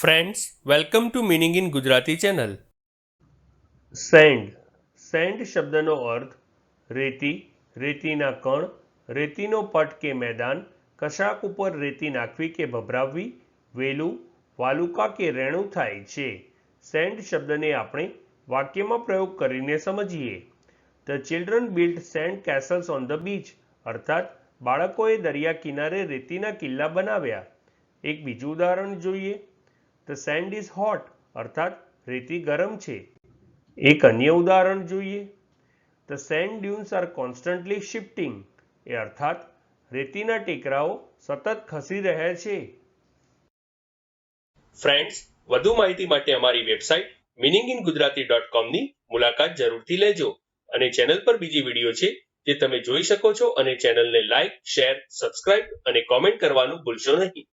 Friends welcome to meaning in Gujarati channel sand sand શબ્દનો અર્થ રેતી, રેતીના કણ, રેતીનો પટ કે મેદાન, કશાક ઉપર રેતી નાખવી કે ભભરાવવી, વેલું, વાલુકા કે રેણું થાય છે. સેન્ડ શબ્દને આપણે વાક્યમાં પ્રયોગ કરીને સમજીએ. The children build sand castles on the beach અર્થાત, બાળકોએ દરિયા કિનારે રેતીના કિલ્લા બનાવ્યા. એક બીજું ઉદાહરણ જોઈએ. ધ સેન્ડ ઇઝ હોટ અર્થાત રેતી ગરમ છે. એક અન્ય ઉદાહરણ જોઈએ. The sand dunes are constantly shifting એ અર્થાત રેતીના ટેકરાઓ સતત ખસી રહ્યા છે. ફ્રેન્ડ્સ વધુ માહિતી માટે અમારી website meaning in Gujarati dot કોમની મુલાકાત જરૂરથી લેજો અને ચેનલ પર બીજી વીડિયો છે જે તમે જોઈ શકો છો અને ચેનલને લાઇક શેર સબસ્ક્રાઇબ અને કોમેન્ટ કરવાનું ભૂલશો નહીં.